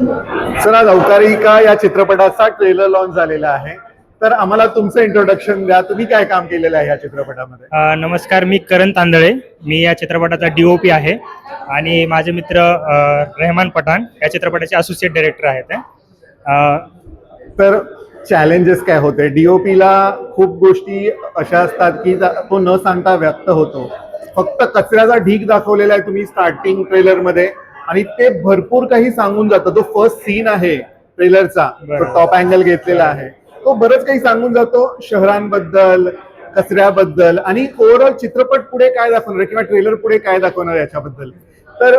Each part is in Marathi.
सर आज अवकारिका या चित्रपटाचा ट्रेलर लॉन्च झालेला आहे. तर आम्हाला तुमचं इंट्रोडक्शन द्या. तुम्ही काय काम केलेलं आहे या चित्रपटामध्ये? अ, नमस्कार मी करण तांदळे. मी या चित्रपटाचा डी ओ पी आहे. आणि माझे मित्र अ, रेहमान पठाण या चित्रपटाचे असोसिएट डायरेक्टर आहेत अ, तर चॅलेंजेस काय होते? DOP ला खूप गोष्टी अशा असतात की जा- तो न सांगता व्यक्त होतो. फक्त कचऱ्याचा ढीक दाखवलेला आहे तुम्ही स्टार्टिंग ट्रेलरमध्ये. आणि ते भरपूर काही सांगून जातं. जो फर्स्ट सीन आहे ट्रेलरचा तो. टॉप अँगल घेतलेला आहे. तो बरंच काही सांगून जातो शहरांबद्दल कचऱ्याबद्दल आणि ओव्हरऑल चित्रपट पुढे काय दाखवणार किंवा ट्रेलर पुढे काय दाखवणार याच्याबद्दल. तर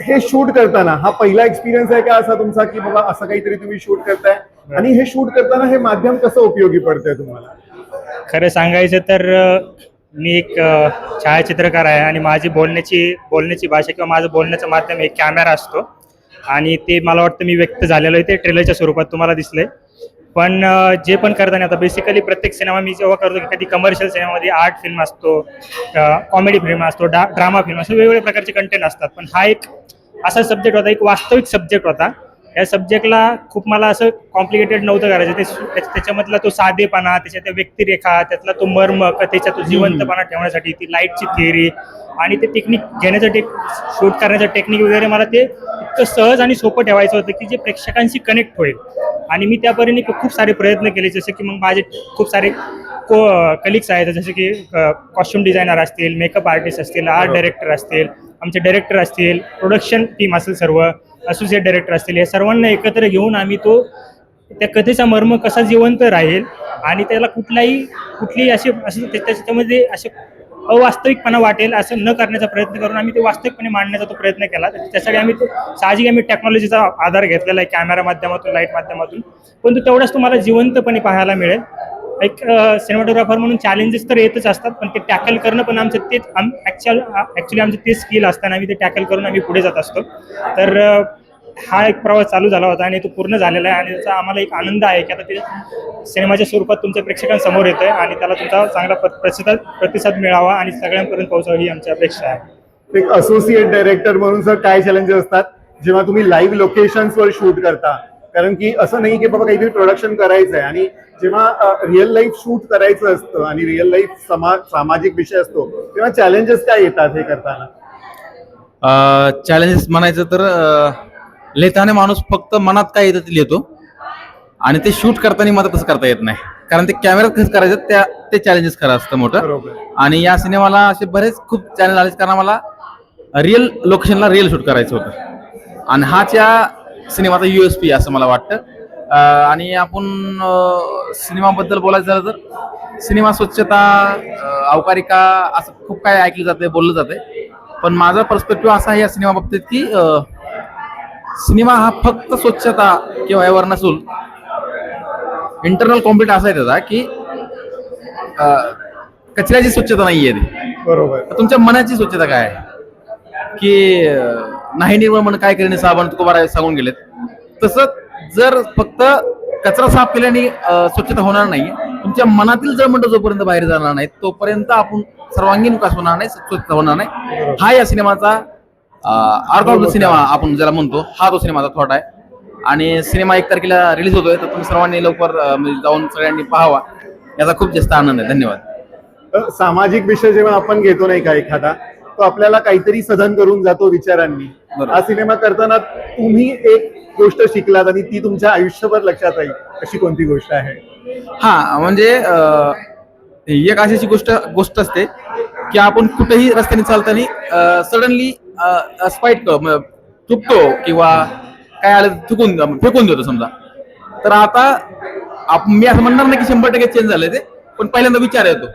हे शूट करताना हा पहिला एक्सपिरियन्स आहे का असा तुमचा की बाबा असं काहीतरी तुम्ही शूट करताय? आणि हे शूट करताना हे माध्यम कसं उपयोगी पडतंय तुम्हाला? खरं सांगायचं तर मी एक छायाचित्रकार आहे आणि माझी बोलण्याची बोलण्याची भाषा किंवा माझं बोलण्याचं माध्यम एक कॅमेरा असतो. आणि ते मला वाटतं मी व्यक्त झालेलं आहे ते ट्रेलरच्या स्वरूपात तुम्हाला दिसलंय. पण जे पण करताना आता बेसिकली प्रत्येक सिनेमा मी जेव्हा करतो की कधी कमर्शियल सिनेमामध्ये आर्ट फिल्म असतो कॉमेडी फिल्म असतो डा ड्रामा फिल्म असतो वेगवेगळ्या प्रकारचे कंटेंट असतात. पण हा एक असा सब्जेक्ट होता एक वास्तविक सब्जेक्ट होता. या सब्जेक्टला खूप मला असं कॉम्प्लिकेटेड नव्हतं करायचं. ते त्याच्यामधला तो साधेपणा त्याच्या त्या व्यक्तिरेखा त्यातला तो मर्म कथेचा तो जिवंतपणा ठेवण्यासाठी ती लाईटची थिअरी आणि ते टेक्निक घेण्याचं टेक शूट करण्याचं टेक्निक वगैरे मला ते इतकं सहज आणि सोपं ठेवायचं होतं की जे प्रेक्षकांशी कनेक्ट होईल. आणि मी त्या परीने खूप सारे प्रयत्न केले. जसे की मग माझे खूप सारे को कलिग्स आहेत. जसे की कॉस्ट्युम डिझायनर असतील मेकअप आर्टिस्ट असतील आर्ट. डायरेक्टर असतील आमचे डायरेक्टर असतील प्रोडक्शन टीम असेल सर्व. असोसिएट डायरेक्टर असतील या सर्वांना एकत्र घेऊन आम्ही तो त्या कथेचा मर्म कसा जिवंत राहील आणि त्याला कुठलाही कुठलीही असे असं त्याच्यामध्ये असे अवास्तविकपणा वाटेल असं न करण्याचा प्रयत्न करून आम्ही ते वास्तविकपणे मांडण्याचा तो प्रयत्न केला. तर त्यासाठी आम्ही तो साहजिक आम्ही टेक्नॉलॉजीचा आधार घेतलेला आहे कॅमेरा माध्यमातून लाइट माध्यमातून. पण तो तेवढाच तुम्हाला जिवंतपणे पाहायला मिळेल. एक सिनेमाटोग्राफर म्हणून चॅलेंजेस तर येतच असतात पण ते टॅकल करणं पण आमचं तेच आम ॲक्च्युअल ॲक्च्युली आमचं ते स्किल असताना आम्ही ते टॅकल करून आम्ही पुढे जात असतो. तर हा एक प्रवास चालू झाला होता आणि तो पूर्ण झालेला आहे आणि त्याचा आम्हाला एक आनंद आहे की आता ते सिनेमाच्या स्वरूपात तुमच्या प्रेक्षकांसमोर येतं आहे आणि त्याला तुमचा चांगला प्रतिसाद प्रतिसाद मिळावा आणि सगळ्यांपर्यंत पोहोचावं ही आमची अपेक्षा आहे. एक असोसिएट डायरेक्टर म्हणून सर काय चॅलेंजेस असतात? जेव्हा तुम्ही लाईव्ह लोकेशन्सवर शूट करता कारण की असं नाही की बाबा काहीतरी प्रोडक्शन करायचं आहे आणि जेव्हा रिअल लाईफ शूट करायचं असतं आणि रिअल लाईफ समाज सामाजिक विषय असतो तेव्हा चॅलेंजेस काय येतात हे करताना? चॅलेंजेस म्हणायचं तर लिहिताना माणूस फक्त मनात काय येतं ते लिहितो आणि ते शूट करताना मात्र तसं करता येत नाही. कारण ते कॅमेऱ्यात कसं करायचं त्या ते चॅलेंजेस खरं असतं मोठं. आणि या सिनेमाला असे बरेच खूप चॅलेंज आले कारण मला रिअल लोकेशनला रिअल शूट करायचं होतं. आणि हाच या सिनेमाचा यू एस पी असं मला वाटतं. आणि आपण सिनेमाबद्दल बोलायचं झालं तर सिनेमा स्वच्छता अवकारिका असं खूप काय ऐकलं जाते बोललं जाते पण माझा पर्स्पेक्टिव्ह असा आहे या सिनेमा बाबतीत की सिनेमा हा फक्त स्वच्छता किंवा यावर नसून इंटरनल कॉम्प्लिट असा आहे त्याचा की कचऱ्याची स्वच्छता नाही आहे ती. बरोबर. तुमच्या मनाची स्वच्छता काय आहे? की नाही निर्मळ म्हणून काय करणे साबण तुकोबा सांगून गेलेत. तसं जर फक्त कचरा साफ केल्याने स्वच्छता होणार नाही तुमच्या मनातील जळमंड जोपर्यंत बाहेर जाणार नाही तोपर्यंत आपण सर्वांगीण विकास होणार नाही स्वच्छता होणार नाही. हा या सिनेमाचा आर्ट ऑफ द सिनेमा आपण ज्याला म्हणतो हा तो सिनेमाचा थॉट आहे. आणि सिनेमा एक तारखेला रिलीज होतोय तर तुम्ही सर्वांनी लवकर म्हणजे जाऊन सगळ्यांनी पाहावा. याचा खूप जास्त आनंद आहे. धन्यवाद. सामाजिक विषय जेव्हा आपण घेतो नाही का एखादा तो आपल्याला काहीतरी सधन करून जातो विचारांनी. हा सिनेमा करताना तुम्ही एक गोष्ट शिकलात आणि ती तुमच्या आयुष्यभर लक्षात राहील अशी कोणती गोष्ट आहे हा म्हणजे एक अशी गोष्ट गोष्ट असते की आपण कुठेही रस्त्याने चालताना सडनली स्पाईट चुकतो किंवा काय आलं चुकून फेकून देतो समजा तर आता मी असं म्हणणार नाही की शंभर टक्के चेंज झालंय ते पण पहिल्यांदा विचार येतो.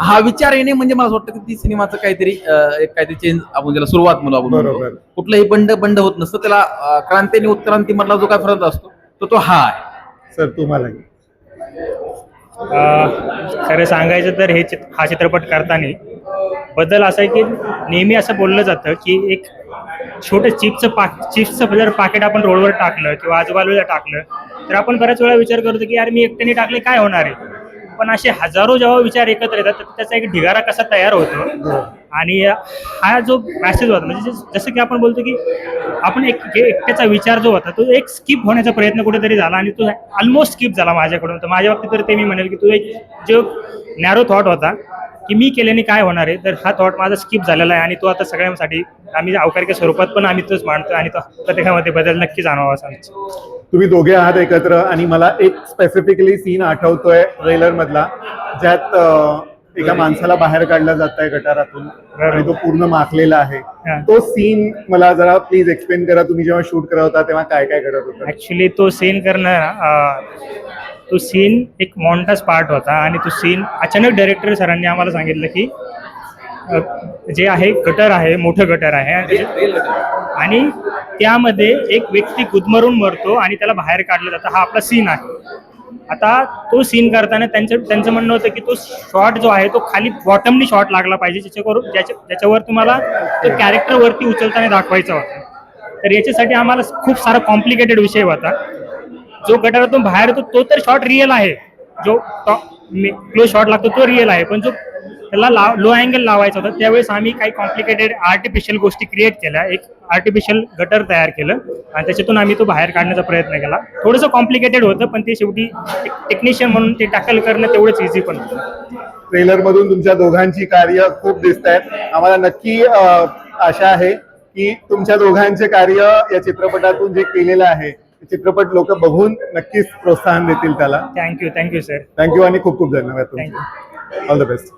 हा विचार येणे म्हणजे मला असं वाटतं की ती सिनेमाचं काहीतरी अं, एक काहीतरी चेंज आपण ज्याला सुरुवात म्हणू आपण म्हणतो. कुठलंही बंड बंड होत नसतं. त्याला अं, क्रांती आणि उत्क्रांती मधला जो काय फरक असतो तो तो हा आहे. सर तुम्हाला? अ, खरं सांगायचं तर हे चित हा चित्रपट करताना बदल असा आहे की नेहमी असं बोललं जातं की एक छोटं चिप्सचं पाक चिप्सचं जर पाकिट आपण रोडवर टाकलं किंवा आजूबाजूला टाकलं तर आपण बऱ्याच वेळा विचार करतो की यार मी एकट्याने टाकले काय होणार आहे? पण असे हजारो जेव्हा विचार एकत्र येतात तर त्याचा एक ढिगारा कसा तयार होतो? आणि हा जो मॅसेज होता म्हणजे जस- की आपण बोलतो की आपण एक एक- एकट्याचा विचार जो होता तो एक स्किप होण्याचा प्रयत्न कुठेतरी झाला आणि तो ऑलमोस्ट स्किप झाला माझ्याकडून. तर माझ्या बाबतीत तर ते मी म्हणेल की तो एक जो नॅरो थॉट होता की मी केल्याने काय होणार आहे? तर हा थॉट माझा स्किप झालेला आहे आणि तो आता सगळ्यांसाठी आम्ही अवकारिक स्वरूपात पण आम्ही तोच मांडतो आणि तो प्रत्येकामध्ये बदल नक्की जाणवावा असं. तुम्ही दोघे आहात एकत्र आणि मला एक स्पेसिफिकली सीन आठवतोय ट्रेलर मधला ज्यात एका माणसाला बाहेर काढलं जात आहे गटारातून आणि तो पूर्ण माखलेला आहे. तो सीन मला जरा प्लीज एक्सप्लेन करा. तुम्ही जेव्हा शूट करत होता तेव्हा काय काय करत होता? ॲक्च्युली तो सीन करणं अं, तो सीन एक मॉन्टाज पार्ट होता आणि तो सीन अचानक डायरेक्टर सरांनी आम्हाला सांगितलं की जे आहे गटर आहे मोठं गटर आहे. आणि त्यामध्ये एक व्यक्ती गुदमरून मरतो आणि त्याला बाहेर काढलं जातं. हा आपला सीन आहे. आता तो सीन करताना त्यांचं त्यांचं म्हणणं होतं की तो शॉट जो आहे तो खाली बॉटमनी शॉट लागला पाहिजे. ज्याच्याकरून ज्याच्या ज्याच्यावर तुम्हाला तो कॅरेक्टरवरती उचलताना दाखवायचा होता. तर याच्यासाठी आम्हाला खूप सारा कॉम्प्लिकेटेड विषय होता. जो गटारातून बाहेर येतो तो तर शॉट रिअल आहे. जो क्लो शॉट लागतो तो रिअल आहे. पण जो त्याला लाव लो अँगल लावायचा होता त्यावेळेस आम्ही काही कॉम्प्लिकेटेड आर्टिफिशियल गोष्टी क्रिएट केल्या. एक आर्टिफिशियल गटर तयार केलं आणि त्याच्यातून आम्ही तो बाहेर काढण्याचा प्रयत्न केला. थोडंसं कॉम्प्लिकेटेड होतं पण ते शेवटी टेक्निशियन म्हणून ते टॅकल करणं तेवढंच इझी पण होतं. ट्रेलर मधून तुमच्या दोघांची कार्य खूप दिसत आहेत आम्हाला नक्की आशा आहे की तुमच्या दोघांचे कार्य या चित्रपटातून जे केलेलं आहे चित्रपट लोक बघून नक्कीच प्रोत्साहन देतील त्याला. थँक्यू थँक्यू सर थँक्यू आणि खूप खूप धन्यवाद तुमचे. All the best